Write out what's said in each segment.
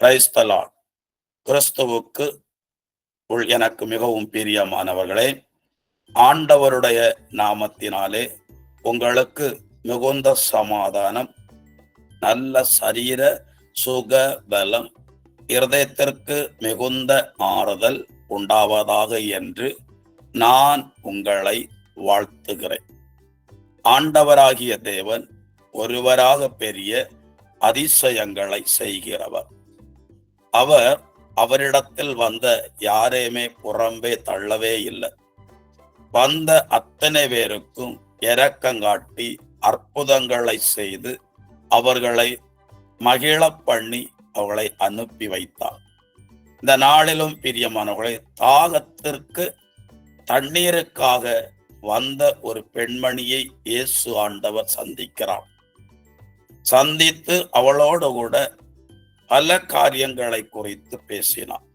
கிரைஸ்தலால் கிறிஸ்துவுக்கு உள் எனக்கு மிகவும் பிரியமானவர்களே ஆண்டவருடைய நாமத்தினாலே உங்களுக்கு மிகுந்த சமாதானம் நல்ல சரீர சுக பலம் இருதயத்திற்கு மிகுந்த ஆறுதல் உண்டாவதாக என்று நான் உங்களை வாழ்த்துகிறேன். ஆண்டவராகிய தேவன் ஒருவராக பெரிய அதிசயங்களை செய்கிறவர். அவர் அவரிடத்தில் வந்த யாரையுமே புறம்பே தள்ளவே இல்லை. வந்த அத்தனை பேருக்கும் இரக்கங்காட்டி அற்புதங்களை செய்து அவர்களை மகிழ பண்ணி அவளை அனுப்பி வைத்தார். இந்த நாளிலும் பிரியமானவர்களை தாகத்திற்கு தண்ணீருக்காக வந்த ஒரு பெண்மணியை இயேசு ஆண்டவர் சந்திக்கிறார். சந்தித்து அவளோடு கூட பல காரியங்களை குறித்து பேசினான்.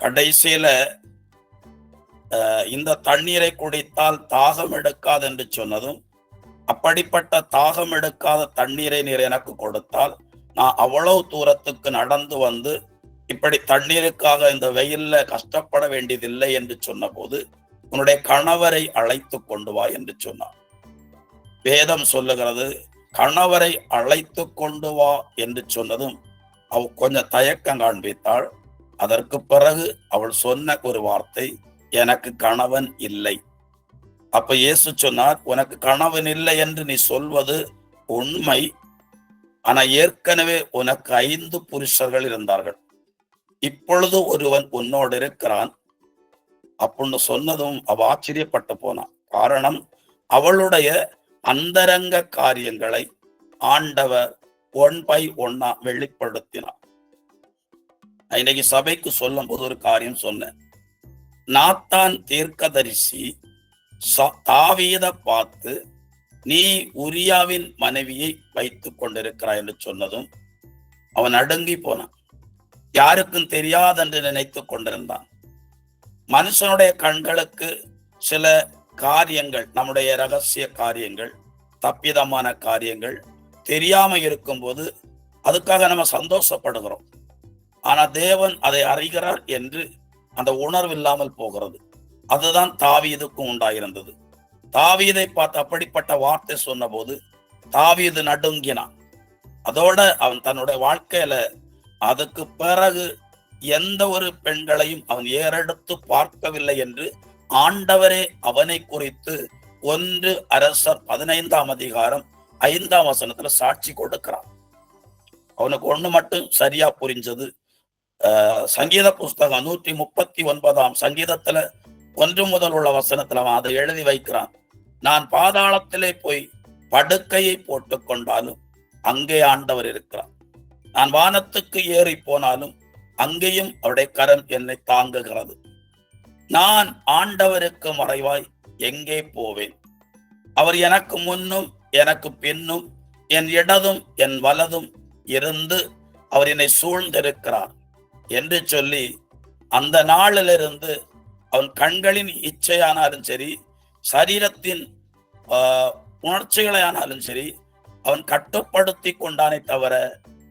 கடைசியில இந்த தண்ணீரை குடித்தால் தாகம் எடுக்காது என்று சொன்னதும் அப்படிப்பட்ட தாகம் எடுக்காத தண்ணீரை நீர் எனக்கு கொடுத்தால் நான் அவ்வளவு தூரத்துக்கு நடந்து வந்து இப்படி தண்ணீருக்காக இந்த வெயில்ல கஷ்டப்பட வேண்டியதில்லை என்று சொன்னபோது உன்னுடைய கணவரை அழைத்து கொண்டு வா என்று சொன்னார் வேதம் சொல்லுகிறது கணவரை அழைத்து கொண்டு வா என்று சொன்னதும் அவ கொஞ்சம் தயக்கம் காண்பித்தாள். அதற்கு பிறகு அவள் சொன்ன ஒரு வார்த்தை எனக்கு கணவன் இல்லை. அப்ப இயேசு சொன்னார் உனக்கு கணவன் இல்லை என்று நீ சொல்வது உண்மை. ஆனா ஏற்கனவே உனக்கு ஐந்து புருஷர்கள் இருந்தார்கள். இப்பொழுது ஒருவன் உன்னோடு இருக்கிறான். அப்படின்னு சொன்னதும் அவ ஆச்சரியப்பட்டு போனான். காரணம் அவளுடைய அந்தரங்க காரியங்களை ஆண்டவர் ஒன் பை ஒன்னா வெளிப்படுத்தினான். இன்னைக்கு சபைக்கு சொல்லும் போது ஒரு காரியம் சொன்னேன். நாத்தான் தீர்க்கதரிசி தாவீத பார்த்து நீ உரியாவின் மனைவியை வைத்துக் கொண்டிருக்கிறாய் என்று சொன்னதும் அவன் அடங்கி போனான். யாருக்கும் தெரியாதென்று நினைத்து கொண்டிருந்தான். மனுஷனுடைய கண்களுக்கு சில காரியங்கள் நம்முடைய ரகசிய காரியங்கள் தப்பிதமான காரியங்கள் தெரியாம இருக்கும்போது அதுக்காக நம்ம சந்தோஷப்படுகிறோம். ஆனா தேவன் அதை அறிகிறார் என்று அந்த உணர்வு இல்லாமல் போகிறது. அதுதான் தாவீதுக்கும் உண்டாயிருந்தது. தாவீதை பார்த்து அப்படிப்பட்ட வார்த்தை சொன்னபோது தாவீது நடுங்கினான். அதோட அவன் தன்னுடைய வாழ்க்கையில அதுக்கு பிறகு எந்த ஒரு பெண்களையும் அவன் ஏறெடுத்து பார்க்கவில்லை என்று ஆண்டவரே அவனை குறித்து ஒன்று அரசர் பதினைந்தாம் அதிகாரம் ஐந்தாம் வசனத்துல சாட்சி கொடுக்கிறான். அவனுக்கு ஒண்ணு மட்டும் சரியா புரிஞ்சது. சங்கீத புஸ்தகம் நூத்தி முப்பத்தி ஒன்பதாம் சங்கீதத்துல ஒன்று முதல் உள்ள வசனத்துல அவன் அதை எழுதி வைக்கிறான். நான் பாதாளத்திலே போய் படுக்கையை போட்டு கொண்டாலும் அங்கே ஆண்டவர் இருக்கிறார். நான் வானத்துக்கு ஏறி போனாலும் அங்கேயும் அவருடைய கரம் என்னை தாங்குகிறது. நான் ஆண்டவருக்கு மறைவாய் எங்கே போவேன்? அவர் எனக்கு முன்னும் எனக்கு பின்னும் என் இடதும் என் வலதும் இருந்து அவர் என்னை சூழ்ந்திருக்கிறார் என்று சொல்லி அந்த நாளிலிருந்து அவன் கண்களின் இச்சையானாலும் சரி சரீரத்தின் உணர்ச்சிகளானாலும் சரி அவன் கட்டுப்படுத்தி கொண்டானே தவிர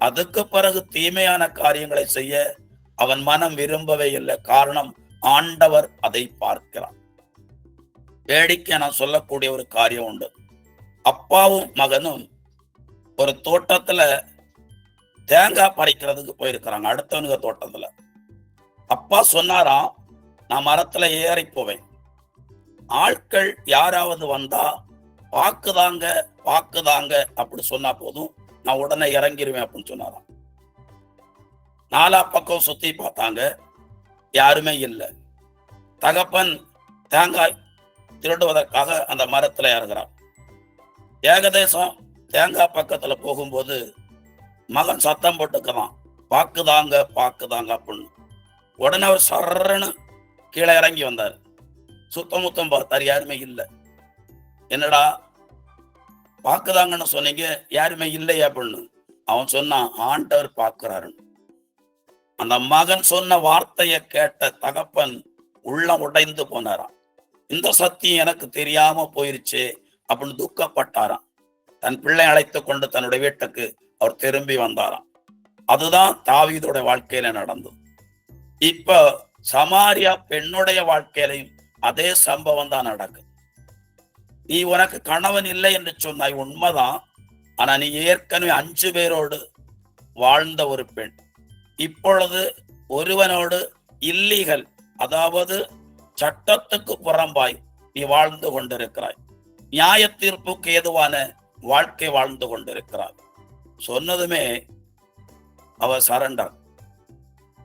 அதுக்கு பிறகு தீமையான காரியங்களை செய்ய அவன் மனம் விரும்பவே இல்லை. காரணம் ஆண்டவர் அதை பார்க்கிறான் வேடிக்கை நான் சொல்லக்கூடிய ஒரு காரியம் உண்டு. அப்பாவும் மகனும் ஒரு தோட்டத்துல தேங்காய் பறிக்கிறதுக்கு போயிருக்கிறாங்க அடுத்தவனுங்க தோட்டத்துல. அப்பா சொன்னாராம் நான் மரத்துல ஏறி போவேன். ஆட்கள் யாராவது வந்தா பாக்குதாங்க பாக்குதாங்க அப்படி சொன்னா போதும் நான் உடனே இறங்கிருவேன் அப்படின்னு சொன்னாராம். நாலா பக்கம் சுத்தி பார்த்தாங்க யாருமே இல்லை. தகப்பன் தேங்காய் திருடுவதற்காக அந்த மரத்துல இறங்குறான். ஏகதேசம் தேங்காய் பக்கத்துல போகும்போது மகன் சத்தம் போட்டுக்கிறான் பாக்குதாங்க பாக்குதாங்க அப்படின்னு. உடனே அவர் சர்றன்னு கீழே இறங்கி வந்தார். சுத்தம் முத்தம் பார்த்தார் யாருமே இல்லை. என்னடா பாக்குதாங்கன்னு சொன்னீங்க யாருமே இல்லையா அப்படின்னு. அவன் சொன்னான் ஆண்டவர் பார்க்கிறாருன்னு. அந்த மகன் சொன்ன வார்த்தையை கேட்ட தகப்பன் உள்ளம் உடைந்து போனாராம். இந்த சத்தியம் எனக்கு தெரியாம போயிருச்சு அப்படின்னு துக்கப்பட்டாராம். தன் பிள்ளை அழைத்து கொண்டு தன்னுடைய வீட்டுக்கு அவர் திரும்பி வந்தாராம். அதுதான் தாவீதோட வாழ்க்கையில நடந்தது. இப்ப சமாரியா பெண்ணுடைய வாழ்க்கையிலையும் அதே சம்பவம் தான் நடக்குது. நீ உனக்கு கணவன் இல்லை என்று சொன்னாய் உண்மைதான். ஆனா நீ ஏற்கனவே அஞ்சு பேரோடு வாழ்ந்த ஒரு பெண். இப்பொழுது ஒருவனோடு இல்லீகல் அதாவது சட்டத்துக்கு புறம்பாய் நீ வாழ்ந்து கொண்டிருக்கிறாய். நியாய தீர்ப்புக்கு ஏதுவான வாழ்க்கை வாழ்ந்து கொண்டிருக்கிறார். சொன்னதுமே அவ சரண்டர்.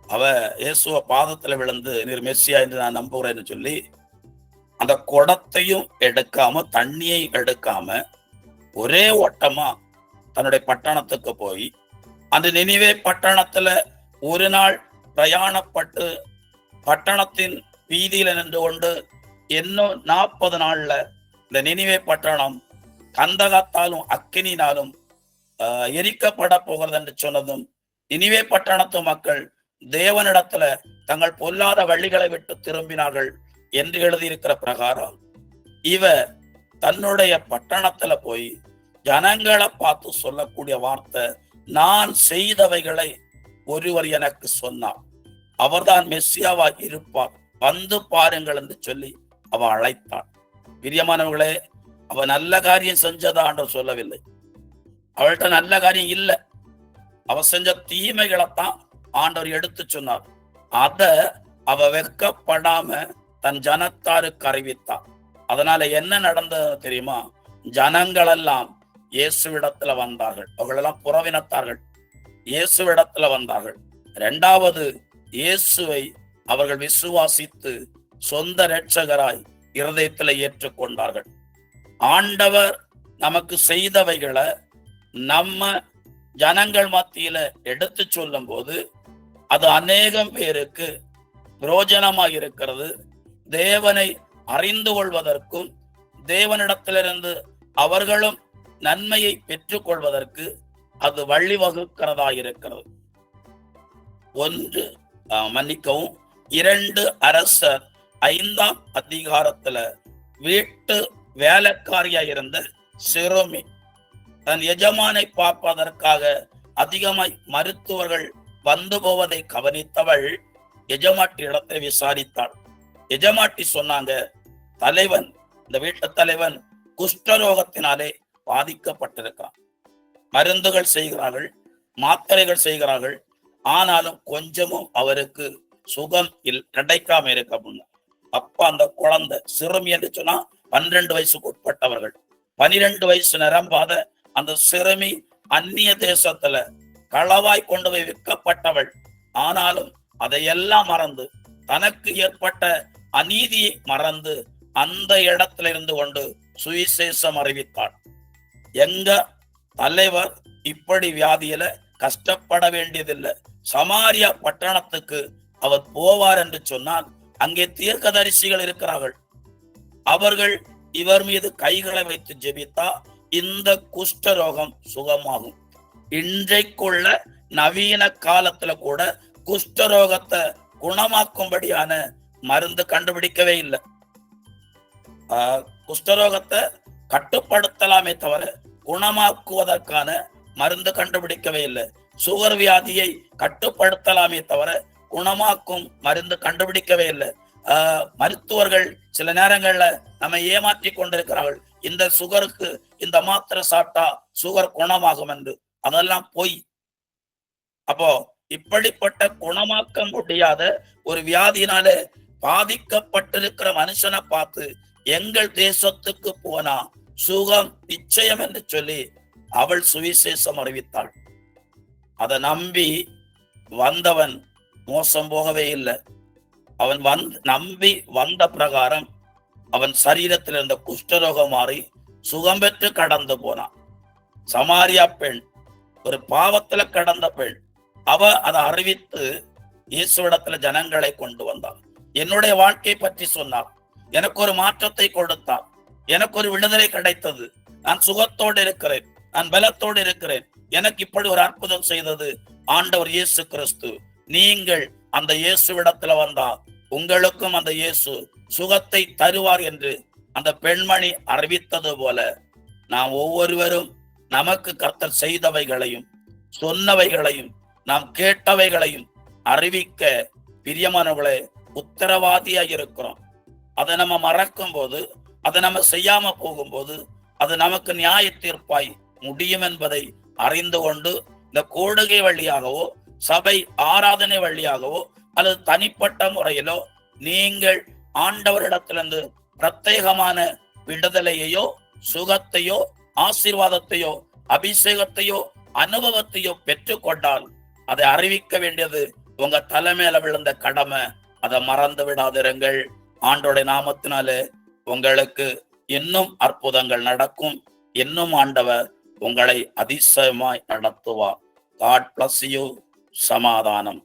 அவ இயேசுவ பாதத்துல விழுந்து நீர் மெஸ்ஸியா என்று நான் நம்புகிறேன்னு சொல்லி அந்த குடத்தையும் எடுக்காம தண்ணியையும் எடுக்காம ஒரே ஓட்டமா தன்னுடைய பட்டணத்துக்கு போய் அந்த நினைவே பட்டணத்துல ஒரு நாள் பிரயாணப்பட்டு பட்டணத்தின் வீதியில நின்று கொண்டு இன்னும் நாற்பது நாள்ல இந்த நினைவே பட்டணம் கந்தகத்தாலும் அக்கினினாலும் எரிக்கப்பட போகிறது என்று சொன்னதும் நினைவே பட்டணத்து மக்கள் தேவனிடத்துல தங்கள் பொல்லாத வழிகளை விட்டு திரும்பினார்கள் என்று எழுதியிருக்கிற பிரகாரம். இவ தன்னுடைய பட்டணத்துல போய் ஜனங்களை பார்த்து சொல்லக்கூடிய வார்த்தை நான் செய்தவைகளை ஒருவர் எனக்கு சொன்னார். அவர்தான் மெஸ்ஸியாவா இருப்பார். வந்து பாருங்கள் என்று சொல்லி அவ அழைத்தாள். பிரியமானவர்களே அவ நல்ல காரியம் செஞ்சதான்னு சொல்லவில்லை. அவள்கிட்ட நல்ல காரியம் இல்லை. அவ செஞ்ச தீமைகளைத்தான் ஆண்டவர் எடுத்து சொன்னார். அத அவ வெக்கப்படாம தன் ஜனத்தாருக்கு அறிவித்தார் அதனால என்ன நடந்தது தெரியுமா? ஜனங்களெல்லாம் இயேசுவிடத்துல வந்தார்கள். அவர்களெல்லாம் புறவினத்தார்கள். இயேசுவிடத்துல வந்தார்கள். இரண்டாவது இயேசுவை அவர்கள் விசுவாசித்து சொந்த இரட்சகராய் இருதயத்தில் ஏற்றுக்கொண்டார்கள். ஆண்டவர் நமக்கு செய்தவைகளை நம்ம ஜனங்கள் மத்தியில எடுத்து சொல்லும் போது அது அநேகம் பேருக்கு பிரயோஜனமாக இருக்கிறது தேவனை அறிந்து கொள்வதற்கும் தேவனிடத்திலிருந்து அவர்களும் நன்மையை பெற்றுக்கொள்வதற்கு அது வழிவகுக்கிறதா இருக்கிறது ஒன்று மன்னிக்கவும். இரண்டு அரசர் ஐந்தாம் அதிகாரத்துல வீட்டு வேலைக்காரியா இருந்த சிறுமி தன் எஜமானை பார்ப்பதற்காக அதிகமாய் மருத்துவர்கள் வந்து போவதை கவனித்தவள் எஜமாட்டி இடத்தை விசாரித்தாள். எஜமாட்டி சொன்னாங்க தலைவன் இந்த வீட்டு தலைவன் குஷ்டரோகத்தினாலே பாதிக்கப்பட்டிருக்கான். மருந்துகள் செய்கிறார்கள் மாத்திரைகள் செய்கிறார்கள் ஆனாலும் கொஞ்சமும் அவருக்கு சுகம் இல் கிடைக்காம இருக்க முன்ன அப்ப அந்த குழந்தை சிறுமி என்று சொன்னா பன்னிரண்டு வயசுக்கு உட்பட்டவர்கள் பனிரெண்டு வயசு நிரம்பாத அந்த சிறுமி அந்நிய தேசத்துல களவாய் கொண்டு போய் விற்கப்பட்டவள். ஆனாலும் அதையெல்லாம் மறந்து தனக்கு ஏற்பட்ட அநீதியை மறந்து அந்த இடத்துல இருந்து கொண்டு சுவிசேஷம் அறிவித்தாள். எங்க தலைவர் இப்படி வியாதியில கஷ்டப்பட வேண்டியதில்லை. சமாரியா பட்டணத்துக்கு அவர் போவார் என்று சொன்னால் அங்கே தீர்க்கதரிசிகள் இருக்கிறார்கள். அவர்கள் இவர் மீது கைகளை வைத்து ஜெபித்தா இந்த குஷ்ட ரோகம் சுகமாகும். இன்றைக்குள்ள நவீன காலத்துல கூட குஷ்ட ரோகத்தை குணமாக்கும்படியான மருந்து கண்டுபிடிக்கவே இல்லை. ஆஹ், குஷ்டரோகத்தை கட்டுப்படுத்தலாமே தவிர குணமாக்குவதற்கான மருந்து கண்டுபிடிக்கவே இல்லை. சுகர் வியாதியை கட்டுப்படுத்தலாமே தவிர குணமாக்கும் மருந்து கண்டுபிடிக்கவே இல்லை. ஆஹ், மருத்துவர்கள் சில நேரங்கள்ல நம்ம ஏமாற்றி கொண்டிருக்கிறார்கள். இந்த சுகருக்கு இந்த மாத்திரை சாப்பிட்டா சுகர் குணமாகும் என்று. அதெல்லாம் போய். அப்போ இப்படிப்பட்ட குணமாக்க முடியாத ஒரு வியாதியினால பாதிக்கப்பட்டிருக்கிற மனுஷனை பார்த்து எங்கள் தேசத்துக்கு போனா சுகம் நிச்சயம் என்று சொல்லி அவள் சுவிசேஷம் அறிவித்தாள். அதை நம்பி வந்தவன் மோசம் போகவே இல்லை அவன் வந் நம்பி வந்த பிரகாரம் அவன் சரீரத்தில் இருந்த குஷ்டரோகம் மாறி சுகம் பெற்று கடந்து போனான். சமாரியா பெண் ஒரு பாவத்துல கடந்த பெண் அவ அதை அறிவித்து இயேசுவிடத்துல ஜனங்களை கொண்டு வந்தாள். என்னுடைய வாழ்க்கை பற்றி சொன்னார் எனக்கு ஒரு மாற்றத்தை கொடுத்தார் எனக்கு ஒரு விடுதலை கிடைத்தது. நான் சுகத்தோடு இருக்கிறேன். நான் பலத்தோடு இருக்கிறேன். எனக்கு இப்படி ஒரு அற்புதம் செய்தது ஆண்டவர் இயேசு கிறிஸ்து. நீங்கள் அந்த இயேசுவிடத்துல வந்தால் உங்களுக்கும் அந்த இயேசு சுகத்தை தருவார் என்று அந்த பெண்மணி அறிவித்தது போல நாம் ஒவ்வொருவரும் நமக்கு கர்த்தர் செய்தவைகளையும் சொன்னவைகளையும் நாம் கேட்டவைகளையும் அறிவிக்க பிரியமானவர்களே உத்தரவாதியா இருக்கிறோம். அதை நம்ம மறக்கும் போது அதை நம்ம செய்யாம போகும்போது அது நமக்கு நியாய தீர்ப்பாய் முடியும் என்பதை அறிந்து கொண்டு இந்த கூடுகை வழியாகவோ சபை ஆராதனை வழியாகவோ அல்லது தனிப்பட்ட முறையிலோ நீங்கள் ஆண்டவரிடத்திலிருந்து பிரத்யேகமான விடுதலையையோ சுகத்தையோ ஆசீர்வாதத்தையோ அபிஷேகத்தையோ அனுபவத்தையோ பெற்றுக்கொண்டால் அதை அறிவிக்க வேண்டியது உங்க தலைமையில விழுந்த கடமை. அதை மறந்து விடாதிருங்கள். ஆண்டோடைய நாமத்தினாலே உங்களுக்கு இன்னும் அற்புதங்கள் நடக்கும். இன்னும் ஆண்டவர் உங்களை அதிசயமாய் நடத்துவார். காட் பிளஸ் யூ சமாதானம்.